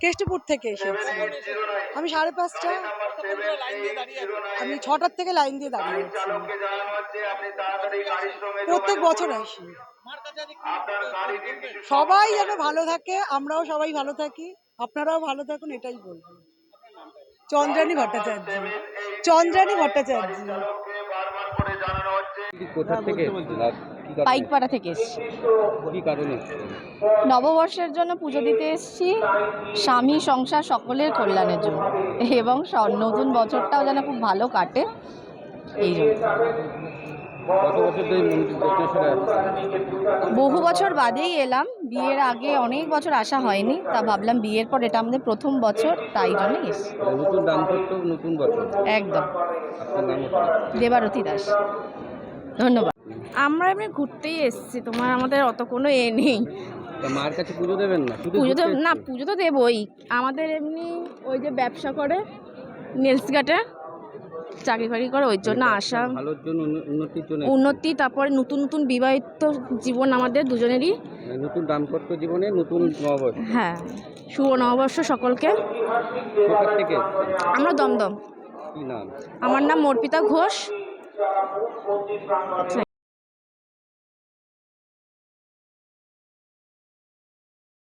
কেষ্টপুর থেকে এসেছি আমি সাড়ে পাঁচটা। আমি ছটার থেকে লাইন দিয়ে দাঁড়িয়ে প্রত্যেক বছর আসি। সবাই যেন ভালো থাকে আমরাও সবাই ভালো থাকি। আপনারাও ভালো থাকুন এটাই বলব। চন্দ্রানী ভট্টাচার্য। চন্দ্রানী ভট্টাচার্য। কোথা থেকে? পাইকপাড়া থেকে এসেছি। কি কারণে? নববর্ষের জন্য পুজো দিতে এসেছি। স্বামী সংসার সকলের কল্যাণের জন্য। এবং নতুন বছরটাও যেন খুব ভালো কাটে। এই জন্য। বহু বছর বাদেই এলাম। বিয়ের আগে অনেক বছর আসা হয়নি। তা ভাবলাম বিয়ের পর এটা আমাদের প্রথম বছর তাই জন্য এসেছি। নতুন একদম। দেবারতী দাস। ধন্যবাদ। আমরা এমনি ঘুরতেই এসেছি তোমার আমাদের অত কোনো এ নেই। মার কাছে পুজো দেবেন না? পুজো তো না পুজো তো দেবই। আমাদের এমনি ওই যে ব্যবসা করে নেলস গাটে চাকরি বাকরি করে ওই জন্য আসা। ভালোর জন্য উন্ন- উন্নতির জন্য উন্নতি তারপরে নতুন নতুন বিবাহিত জীবন আমাদের দুজনেরই। মানে নতুন দাম্পত্য জীবনে নতুন নববর্ষ। হ্যাঁ শুভ নববর্ষ সকলকে। কোথা থেকে? এসেছেন? আমরা দমদম। আমার নাম মর্পিতা ঘোষ। 在。